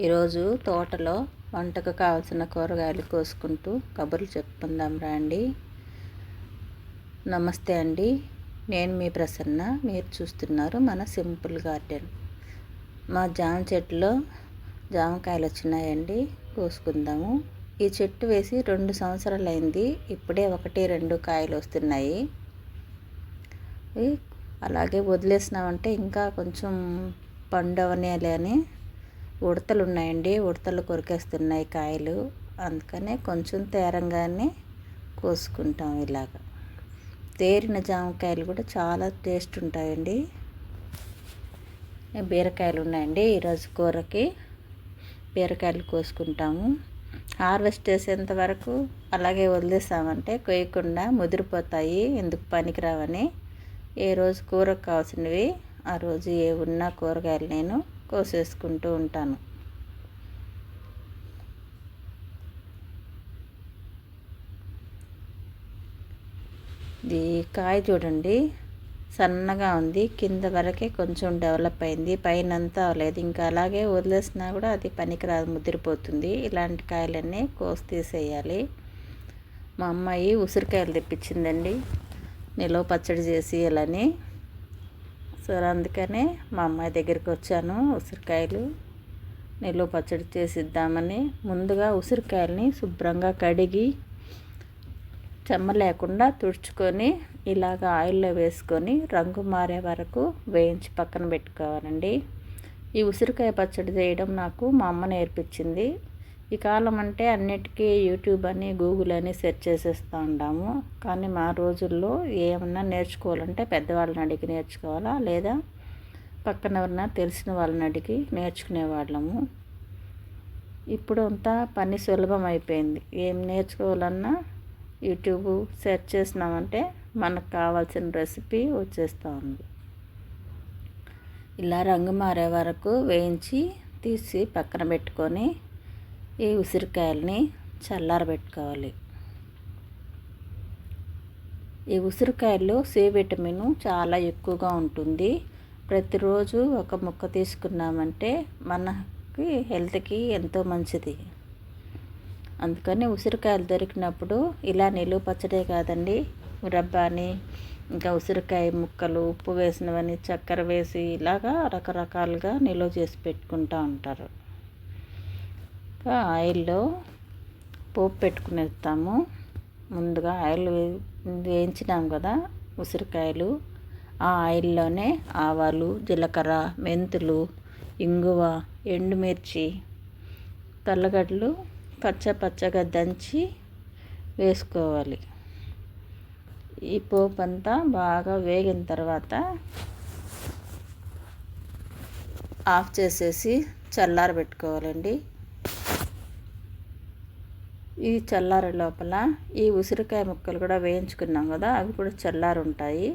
ఈరోజు తోటలో వంటకు కావాల్సిన కూరగాయలు కోసుకుంటూ కబుర్లు చెప్పుకుందాం రండి. నమస్తే అండి. నేను మీ ప్రసన్న. మీరు చూస్తున్నారు మన సింపుల్ గార్డెన్. మా జామ చెట్టులో జామకాయలు వచ్చినాయండి. కోసుకుందాము. ఈ చెట్టు వేసి రెండు సంవత్సరాలు అయింది ఇప్పుడే ఒకటి రెండు కాయలు వస్తున్నాయి. అలాగే వదిలేసినామంటే ఇంకా కొంచెం పండవనేలే అని ఉడతలు ఉన్నాయండి ఉడతలు కొరికేస్తున్నాయి కాయలు. అందుకనే కొంచెం తేరంగానే కోసుకుంటాం ఇలాగ. తేరిన జామకాయలు కూడా చాలా టేస్ట్ ఉంటాయండి. బీరకాయలు ఉన్నాయండి ఈరోజు కూరకి. బీరకాయలు కోసుకుంటాము. హార్వెస్ట్ చేసేంత వరకు అలాగే వదిలేసామంటే కొయ్యకుండా ముదిరిపోతాయి. ఎందుకు పనికిరావని. ఏ రోజు కూరకు కావాల్సినవి ఆ రోజు ఏ ఉన్న కూరగాయలు నేను కోసేసుకుంటూ ఉంటాను. ఇది కాయ చూడండి. సన్నగా ఉంది. కింద వరకే కొంచెం డెవలప్ అయింది. పైన అంతా అవ్వలేదు ఇంకా అలాగే వదిలేసినా కూడా అది పనికిరాదు. ముదిరిపోతుంది. ఇలాంటి కాయలన్నీ కోసి తీసేయాలి. మా అమ్మాయి ఉసిరికాయలు తెప్పించిందండి. నిలవ పచ్చడి చేసి ఇలానే సో అందుకనే మా అమ్మాయి దగ్గరికి వచ్చాను ఉసిరికాయలు. నిల్వ పచ్చడి చేసిద్దామని ముందుగా ఉసిరికాయలని శుభ్రంగా కడిగి చెమ్మ లేకుండా తుడుచుకొని ఇలాగ ఆయిల్లో వేసుకొని రంగు మారే వరకు వేయించి పక్కన పెట్టుకోవాలండి. ఈ ఉసిరికాయ పచ్చడి చేయడం నాకు మా అమ్మ నేర్పించింది. ఈ కాలం అంటే అన్నిటికీ యూట్యూబ్ అని గూగుల్ అని సెర్చ్ చేసేస్తూ ఉంటాము కానీ మా రోజుల్లో ఏమన్నా నేర్చుకోవాలంటే పెద్దవాళ్ళని అడిగి నేర్చుకోవాలా? లేదా పక్కన ఎవరన్నా తెలిసిన వాళ్ళని అడిగి నేర్చుకునేవాళ్ళము. ఇప్పుడు అంతా పని సులభం అయిపోయింది. ఏం నేర్చుకోవాలన్నా యూట్యూబ్ సెర్చ్ చేసినామంటే మనకు కావాల్సిన రెసిపీ వచ్చేస్తూ ఉంది. ఇలా రంగు మారే వరకు వేయించి తీసి పక్కన పెట్టుకొని ఈ ఉసిరికాయల్ని చల్లారబెట్టుకోవాలి. ఈ ఉసిరికాయల్లో సి విటమిన్ చాలా ఎక్కువగా ఉంటుంది. ప్రతిరోజు ఒక ముక్క తీసుకున్నామంటే మనకి హెల్త్కి ఎంతో మంచిది. అందుకని ఉసిరికాయలు దొరికినప్పుడు ఇలా నిలువ పచ్చడే కాదండి. మురబ్బాని ఇంకా ఉసిరికాయ ముక్కలు ఉప్పు వేసినవని చక్కెర వేసి ఇలాగా రకరకాలుగా నిలువ చేసి పెట్టుకుంటూ ఉంటారు. ఆయిల్లో పోపు పెట్టుకునేస్తాము ముందుగా ఆయిల్ వేయించినాం కదా ఉసిరికాయలు. ఆ ఆయిల్లోనే ఆవాలు జీలకర్ర మెంతులు ఇంగువ ఎండుమిర్చి తెల్లగడ్డలు పచ్చ పచ్చగా దంచి వేసుకోవాలి. ఈ పోపు అంతా బాగా వేగిన తర్వాత ఆఫ్ చేసేసి చల్లారబెట్టుకోవాలండి. ఈ చల్లారి లోపల ఈ ఉసిరికాయ ముక్కలు కూడా వేయించుకున్నాం కదా అవి కూడా చల్లారి ఉంటాయి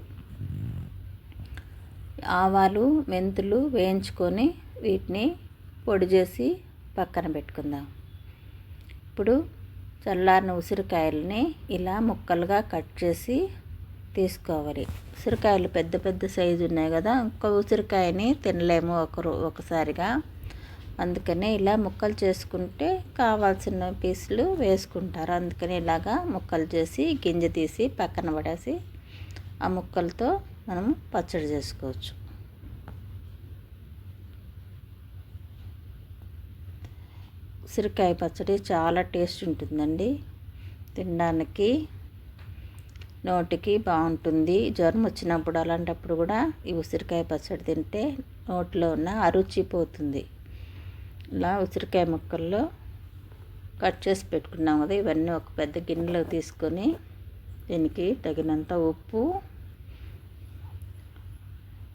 ఆవాలు మెంతులు వేయించుకొని వీటిని పొడి చేసి పక్కన పెట్టుకుందాం. ఇప్పుడు చల్లారిన ఉసిరికాయలని ఇలా ముక్కలుగా కట్ చేసి తీసుకోవాలి. ఉసిరికాయలు పెద్ద పెద్ద సైజు ఉన్నాయి కదా ఇంకో ఉసిరికాయని తినలేము ఒకరు ఒకసారిగా. అందుకనే ఇలా ముక్కలు చేసుకుంటే కావాల్సిన పీసులు వేసుకుంటారు. అందుకని ఇలాగా ముక్కలు చేసి గింజ తీసి పక్కన పడేసి ఆ ముక్కలతో మనం పచ్చడి చేసుకోవచ్చు. ఉసిరికాయ పచ్చడి చాలా టేస్ట్ ఉంటుందండి. తినడానికి నోటికి బాగుంటుంది. జ్వరం వచ్చినప్పుడు అలాంటప్పుడు కూడా ఈ ఉసిరికాయ పచ్చడి తింటే నోట్లో ఉన్న అరుచి పోతుంది. ఇలా ఉసిరికాయ ముక్కల్లో కట్ చేసి పెట్టుకున్నాం కదా ఇవన్నీ ఒక పెద్ద గిన్నెలో తీసుకొని దీనికి తగినంత ఉప్పు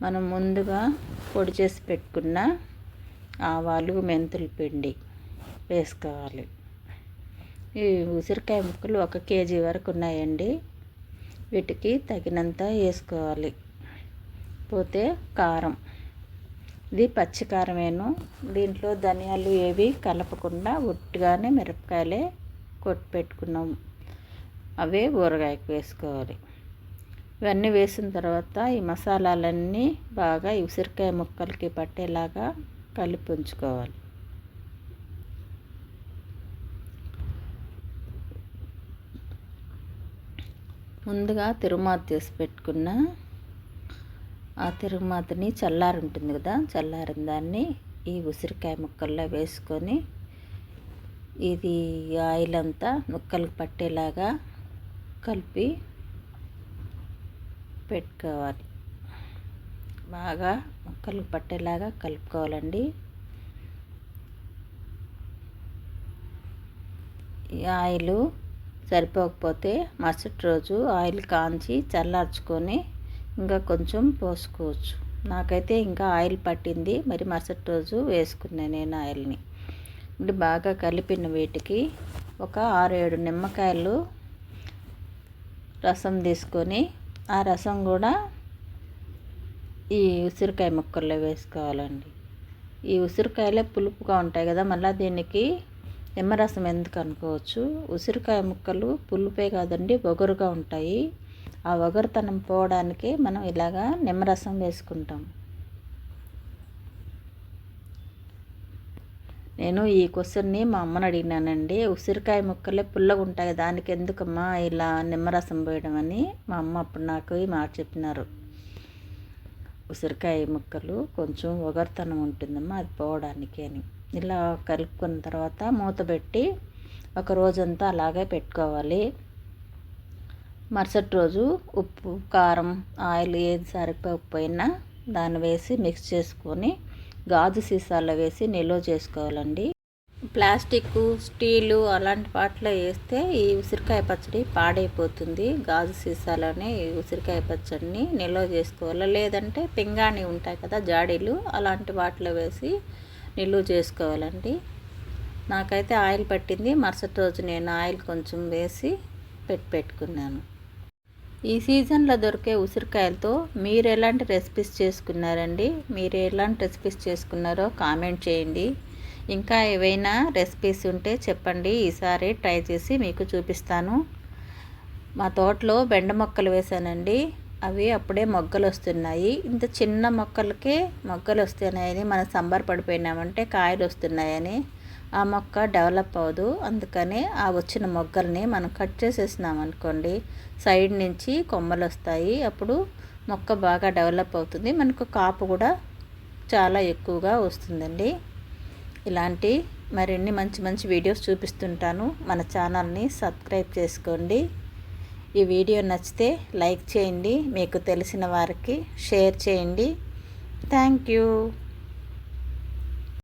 మనం ముందుగా పొడి చేసి పెట్టుకున్న ఆవాలు మెంతుల పిండి వేసుకోవాలి. ఈ ఉసిరికాయ ముక్కలు ఒక కేజీ వరకు ఉన్నాయండి. వీటికి తగినంత వేసుకోవాలి. పోతే కారం. ఇది పచ్చికారమేను. దీంట్లో ధనియాలు ఏవి కలపకుండా ఒట్టిగానే మిరపకాయలే కొట్టి పెట్టుకున్నాం. అవే ఊరగాయకు వేసుకోవాలి. ఇవన్నీ వేసిన తర్వాత ఈ మసాలాలన్నీ బాగా ఈ ఉసిరికాయ ముక్కలకి పట్టేలాగా కలిపి ఉంచుకోవాలి. ముందుగా తిరుమాత చేసి పెట్టుకున్న ఆ తిరుమాతని చల్లారి ఉంటుంది కదా చల్లారిన దాన్ని ఈ ఉసిరికాయ ముక్కల్లో వేసుకొని ఇది ఆయిల్ అంతా ముక్కలకు పట్టేలాగా కలిపి పెట్టుకోవాలి. బాగా ముక్కలు పట్టేలాగా కలుపుకోవాలండి. ఈ ఆయిల్ సరిపోకపోతే మరుసటి రోజు ఆయిల్ కాంచి చల్లార్చుకొని ఇంకా కొంచెం పోసుకోవచ్చు. నాకైతే ఇంకా ఆయిల్ పట్టింది. మరి మరుసటి రోజు వేసుకున్నాను నేను ఆయిల్ని. ఇప్పుడు బాగా కలిపిన వీటికి ఒక ఆరు ఏడు నిమ్మకాయలు రసం తీసుకొని ఆ రసం కూడా ఈ ఉసిరికాయ ముక్కల్లో వేసుకోవాలండి. ఈ ఉసిరికాయలే పులుపుగా ఉంటాయి కదా మళ్ళీ దీనికి నిమ్మరసం ఎందుకు అనుకోవచ్చు? ఉసిరికాయ ముక్కలు పులుపే కాదండి బొగరుగా ఉంటాయి. ఆ ఒగరుతనం పోవడానికి మనం ఇలాగా నిమ్మరసం వేసుకుంటాం. నేను ఈ క్వశ్చన్ని మా అమ్మని అడిగినానండి. ఉసిరికాయ ముక్కలే పుల్లగా ఉంటాయి. దానికి ఎందుకమ్మా ఇలా నిమ్మరసం పోయడం అని మా అమ్మ అప్పుడు నాకు ఈ మాట చెప్పినారు. ఉసిరికాయ ముక్కలు కొంచెం ఒగరుతనం ఉంటుందమ్మా అది పోవడానికి అని. ఇలా కలుపుకున్న తర్వాత మూత పెట్టి ఒక రోజంతా అలాగే పెట్టుకోవాలి. మరుసటి రోజు ఉప్పు కారం ఆయిల్ ఏది సరిపోకపోయినా దాన్ని వేసి మిక్స్ చేసుకొని గాజు సీసాల్లో వేసి నిల్వ చేసుకోవాలండి. ప్లాస్టిక్ స్టీలు అలాంటి వాటిలో వేస్తే ఈ ఉసిరికాయ పచ్చడి పాడైపోతుంది. గాజు సీసాలోనే ఈ ఉసిరికాయ పచ్చడిని నిల్వ చేసుకోవాలి. లేదంటే పింగాణి ఉంటాయి కదా జాడీలు అలాంటి వాటిలో వేసి నిల్వ చేసుకోవాలండి. నాకైతే ఆయిల్ పట్టింది. మరుసటి రోజు నేను ఆయిల్ కొంచెం వేసి పెట్టి పెట్టుకున్నాను. ఈ సీజన్లో దొరికే ఉసిరికాయలతో మీరు ఎలాంటి రెసిపీస్ చేసుకున్నారండి? మీరు ఎలాంటి రెసిపీస్ చేసుకున్నారో కామెంట్ చేయండి. ఇంకా ఏవైనా రెసిపీస్ ఉంటే చెప్పండి. ఈసారి ట్రై చేసి మీకు చూపిస్తాను. మా తోటలో బెండ మొక్కలు వేశానండి అవి అప్పుడే మొగ్గలు వస్తున్నాయి ఇంత చిన్న మొక్కలకే మొగ్గలు వస్తున్నాయని మనం సంబరపడిపోయినామంటే కాయలు వస్తున్నాయని ఆ మొక్క డెవలప్ అవ్వదు. అందుకనే ఆ వచ్చిన మొగ్గల్ని మనం కట్ చేసేసినాం అనుకోండి సైడ్ నుంచి కొమ్మలు వస్తాయి అప్పుడు మొక్క బాగా డెవలప్ అవుతుంది. మనకు కాపు కూడా చాలా ఎక్కువగా వస్తుందండి. ఇలాంటి మరిన్ని మంచి మంచి వీడియోస్ చూపిస్తుంటాను. మన ఛానల్ని సబ్స్క్రైబ్ చేసుకోండి. ఈ వీడియో నచ్చితే లైక్ చేయండి. మీకు తెలిసిన వారికి షేర్ చేయండి. Thank you.